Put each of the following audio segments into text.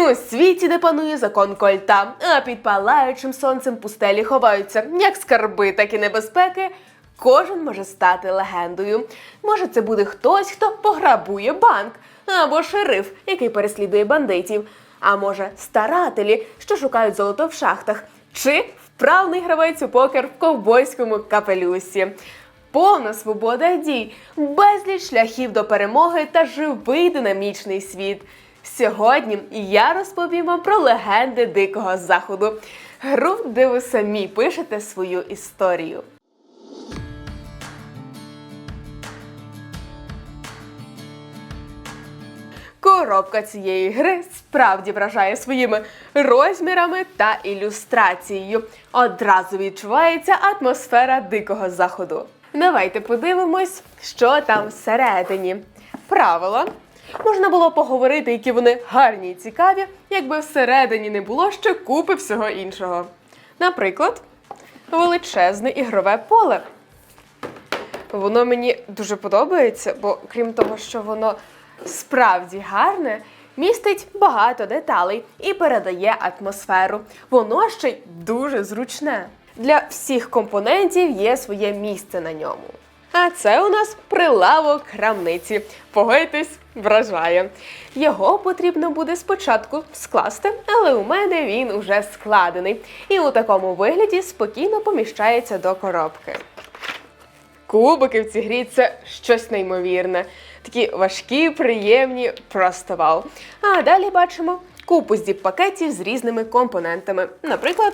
У світі, де панує закон кольта, а під палаючим сонцем пустелі ховаються як скарби, так і небезпеки. Кожен може стати легендою. Може, це буде хтось, хто пограбує банк, або шериф, який переслідує бандитів, а може, старателі, що шукають золото в шахтах, чи вправний гравець у покер в ковбойському капелюсі. Повна свобода дій, безліч шляхів до перемоги та живий динамічний світ. Сьогодні я розповім вам про легенди Дикого Заходу. Гру, де ви самі пишете свою історію. Коробка цієї гри справді вражає своїми розмірами та ілюстрацією. Одразу відчувається атмосфера дикого заходу. Давайте подивимось, що там всередині. Правила. Можна було поговорити, які вони гарні і цікаві, якби всередині не було ще купи всього іншого. Наприклад, величезне ігрове поле. Воно мені дуже подобається, бо крім того, що воно справді гарне, містить багато деталей і передає атмосферу. Воно ще й дуже зручне. Для всіх компонентів є своє місце на ньому. А це у нас прилавок крамниці. Погодьтесь, вражає. Його потрібно буде спочатку скласти, але у мене він уже складений. І у такому вигляді спокійно поміщається до коробки. Кубики в цій грі це щось неймовірне. Такі важкі, приємні, просто вау. А далі бачимо купу здіп-пакетів з різними компонентами. Наприклад,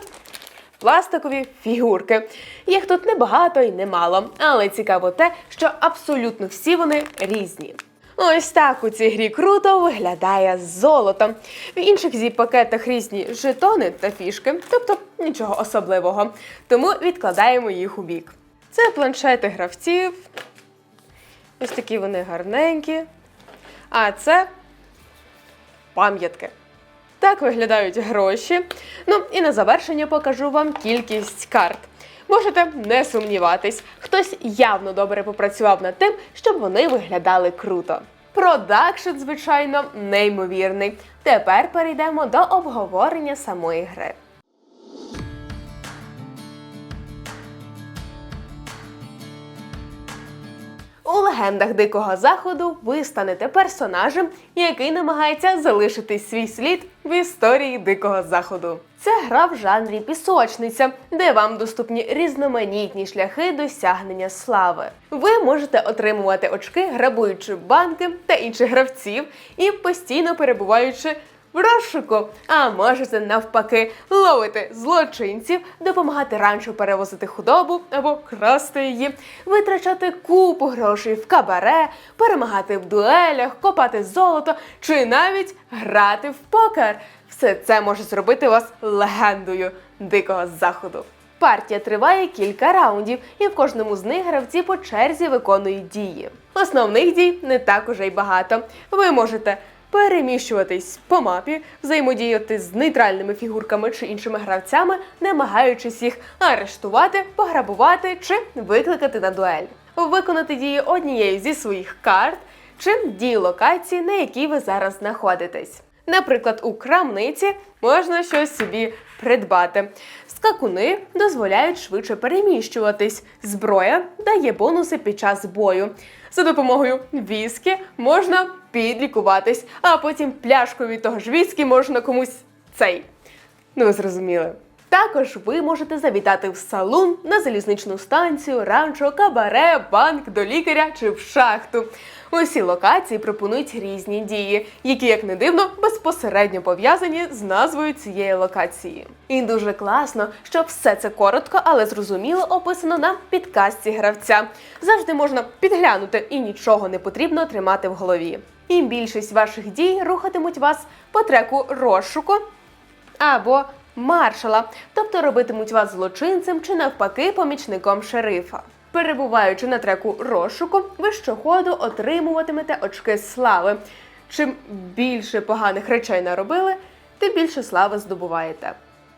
пластикові фігурки. Їх тут небагато і немало, але цікаво те, що абсолютно всі вони різні. Ось так у цій грі круто виглядає золото. В інших зіп-пакетах різні жетони та фішки, тобто нічого особливого. Тому відкладаємо їх у бік. Це планшети гравців. Ось такі вони гарненькі. А це пам'ятки. Так виглядають гроші. Ну і на завершення покажу вам кількість карт. Можете не сумніватись, хтось явно добре попрацював над тим, щоб вони виглядали круто. Продакшн, звичайно, неймовірний. Тепер перейдемо до обговорення самої гри. У легендах Дикого Заходу ви станете персонажем, який намагається залишити свій слід в історії Дикого Заходу. Це гра в жанрі пісочниця, де вам доступні різноманітні шляхи досягнення слави. Ви можете отримувати очки, грабуючи банки та інших гравців і постійно перебуваючи в розшуку, а можете навпаки ловити злочинців, допомагати ранчо перевозити худобу або красти її, витрачати купу грошей в кабаре, перемагати в дуелях, копати золото чи навіть грати в покер. Все це може зробити вас легендою дикого заходу. Партія триває кілька раундів, і в кожному з них гравці по черзі виконують дії. Основних дій не так уже й багато. Ви можете переміщуватись по мапі, взаємодіяти з нейтральними фігурками чи іншими гравцями, намагаючись їх арештувати, пограбувати чи викликати на дуель, виконати дії однієї зі своїх карт чи дії локації, на якій ви зараз знаходитесь. Наприклад, у крамниці можна щось собі придбати. Скакуни дозволяють швидше переміщуватись. Зброя дає бонуси під час бою. За допомогою віскі можна підлікуватись, а потім пляшкою від того ж віскі можна комусь цей. Ну, зрозуміли. Також ви можете завітати в салон на залізничну станцію, ранчо, кабаре, банк, до лікаря чи в шахту. Усі локації пропонують різні дії, які, як не дивно, безпосередньо пов'язані з назвою цієї локації. І дуже класно, що все це коротко, але зрозуміло описано на підкасті гравця. Завжди можна підглянути і нічого не потрібно тримати в голові. І більшість ваших дій рухатимуть вас по треку розшуку або маршала, тобто робитимуть вас злочинцем чи навпаки помічником шерифа. Перебуваючи на треку розшуку, ви щоходу отримуватимете очки слави. Чим більше поганих речей наробили, тим більше слави здобуваєте.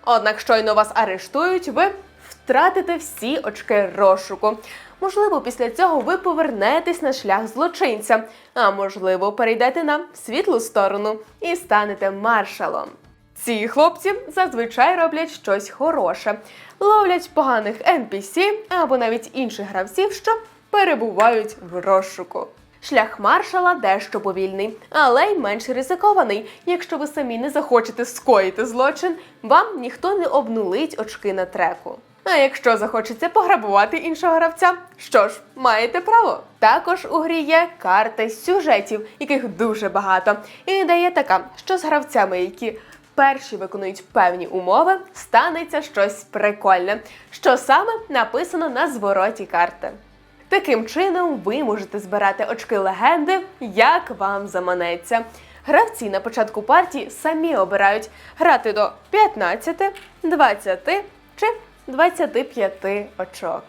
Однак щойно вас арештують, ви втратите всі очки розшуку. Можливо, після цього ви повернетесь на шлях злочинця, а можливо, перейдете на світлу сторону і станете маршалом. Ці хлопці зазвичай роблять щось хороше, ловлять поганих NPC або навіть інших гравців, що перебувають в розшуку. Шлях маршала дещо повільний, але й менш ризикований. Якщо ви самі не захочете скоїти злочин, вам ніхто не обнулить очки на треку. А якщо захочеться пограбувати іншого гравця, що ж, маєте право. Також у грі є карти сюжетів, яких дуже багато. І ідея така, що з гравцями, які перші виконують певні умови, станеться щось прикольне, що саме написано на звороті карти. Таким чином, ви можете збирати очки легенди, як вам заманеться. Гравці на початку партії самі обирають грати до 15, 20 чи 25 очок.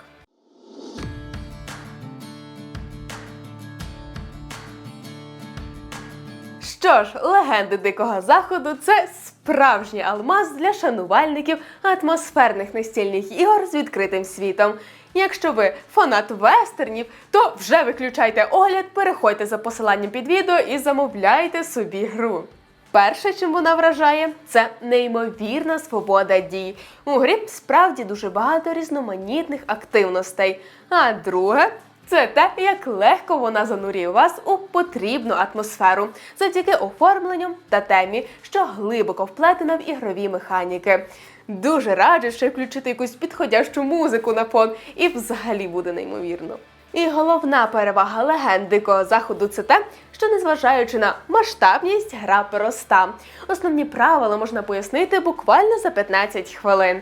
Що ж, легенди Дикого Заходу це справжній алмаз для шанувальників атмосферних настільних ігор з відкритим світом. Якщо ви фанат вестернів, то вже виключайте огляд, переходьте за посиланням під відео і замовляйте собі гру. Перше, чим вона вражає, це неймовірна свобода дій. У грі справді дуже багато різноманітних активностей. А друге це те, як легко вона занурює вас у потрібну атмосферу завдяки оформленню та темі, що глибоко вплетена в ігрові механіки. Дуже раджу ще включити якусь підходящу музику на фон, і взагалі буде неймовірно. І головна перевага легенд дикого заходу це те, що незважаючи на масштабність, гра проста. Основні правила можна пояснити буквально за 15 хвилин.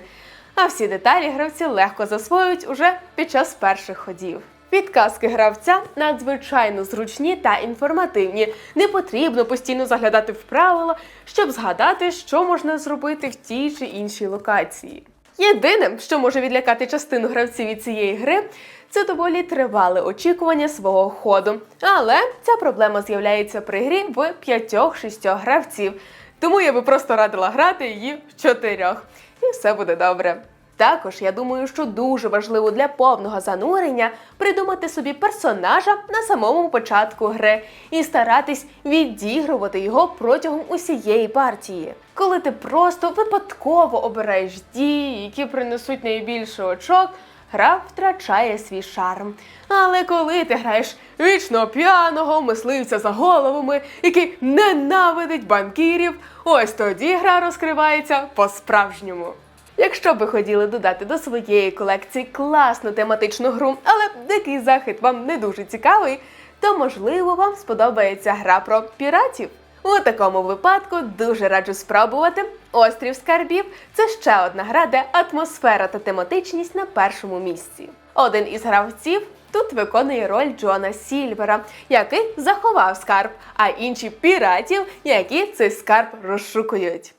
А всі деталі гравці легко засвоюють уже під час перших ходів. Підказки гравця надзвичайно зручні та інформативні. Не потрібно постійно заглядати в правила, щоб згадати, що можна зробити в тій чи іншій локації. Єдине, що може відлякати частину гравців від цієї гри, це доволі тривале очікування свого ходу. Але ця проблема з'являється при грі в 5-6 гравців. Тому я би просто радила грати її в чотирьох. І все буде добре. Також я думаю, що дуже важливо для повного занурення придумати собі персонажа на самому початку гри і старатись відігрувати його протягом усієї партії. Коли ти просто випадково обираєш дії, які принесуть найбільше очок, гра втрачає свій шарм. Але коли ти граєш вічно п'яного, мисливця за головами, який ненавидить банкірів, ось тоді гра розкривається по-справжньому. Якщо би хотіли додати до своєї колекції класну тематичну гру, але дикий захід вам не дуже цікавий, то можливо вам сподобається гра про піратів. У такому випадку дуже раджу спробувати Острів Скарбів. Це ще одна гра, де атмосфера та тематичність на першому місці. Один із гравців тут виконує роль Джона Сільвера, який заховав скарб, а інші піратів, які цей скарб розшукують.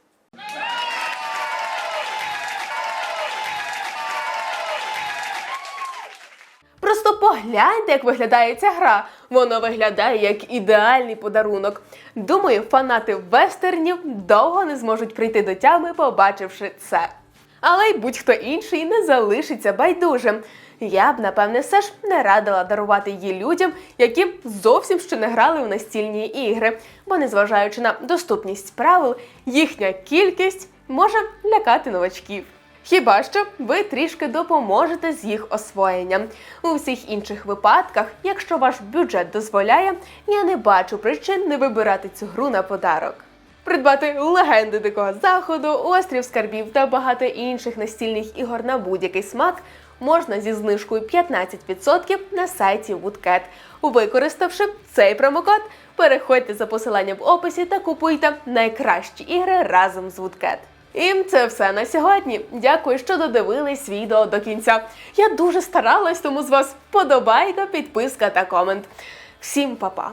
Погляньте, як виглядає ця гра. Воно виглядає як ідеальний подарунок. Думаю, фанати вестернів довго не зможуть прийти до тями, побачивши це. Але й будь-хто інший не залишиться байдужим. Я б, напевне, все ж не радила дарувати її людям, які зовсім ще не грали в настільні ігри, бо, незважаючи на доступність правил, їхня кількість може лякати новачків. Хіба що ви трішки допоможете з їх освоєнням. У всіх інших випадках, якщо ваш бюджет дозволяє, я не бачу причин не вибирати цю гру на подарок. Придбати легенди дикого заходу, острів скарбів та багато інших настільних ігор на будь-який смак можна зі знижкою 15% на сайті Woodcat. Використавши цей промокод, переходьте за посиланням в описі та купуйте найкращі ігри разом з Woodcat. І це все на сьогодні. Дякую, що додивились відео до кінця. Я дуже старалась, тому з вас подобайка, підписка та комент. Всім па-па!